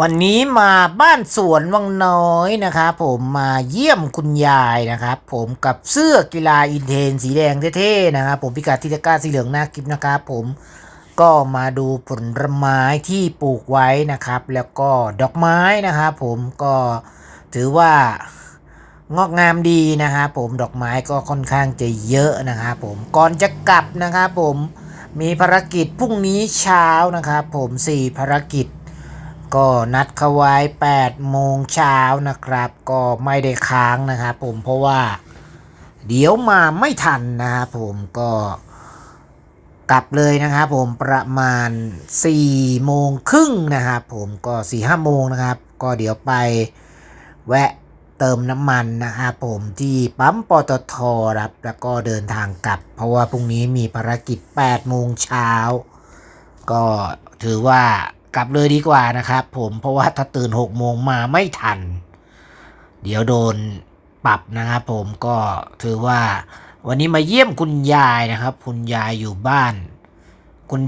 วันนี้มาบ้านสวนวังน้อยนะครับผมมาเยี่ยมคุณยายนะครับผมกับเสื้อกีฬาอินเทนสีแดงเท่ๆนะครับผมพิกัดที่ตะกร้าสีเหลืองหน้าคลิปนะครับผมก็มาดูผลไม้ที่ปลูกไว้นะครับ แล้วก็ดอกไม้นะครับผมก็ถือว่างอกงามดีนะครับผมดอกไม้ก็ค่อนข้างจะเยอะนะครับผมก่อนจะกลับนะครับผมมีภารกิจพรุ่งนี้เช้านะครับผมสี่ภารกิจ ก็นัดเขาไว้8โมงเช้านะครับ ก็ไม่ได้ค้างนะครับผมเพราะว่าเดี๋ยวมาไม่ทันนะครับผมก็กลับเลยนะครับผมประมาณ4โมงครึ่งนะครับผมก็4 5โมงนะครับ ก็เดี๋ยวไปแวะเติมน้ำมันนะครับผมที่ปั๊มปตทครับแล้วก็เดินทางกลับ เพราะว่าพรุ่งนี้มีภารกิจ8โมงเช้าก็ถือว่า กลับเลยดีกว่านะครับผมเพราะว่าถ้าตื่น6โมงมาไม่ทัน เดี๋ยวโดนปรับนะครับผมก็ถือว่าวันนี้มาเยี่ยมคุณยายนะครับ คุณยายอยู่บ้านคุณ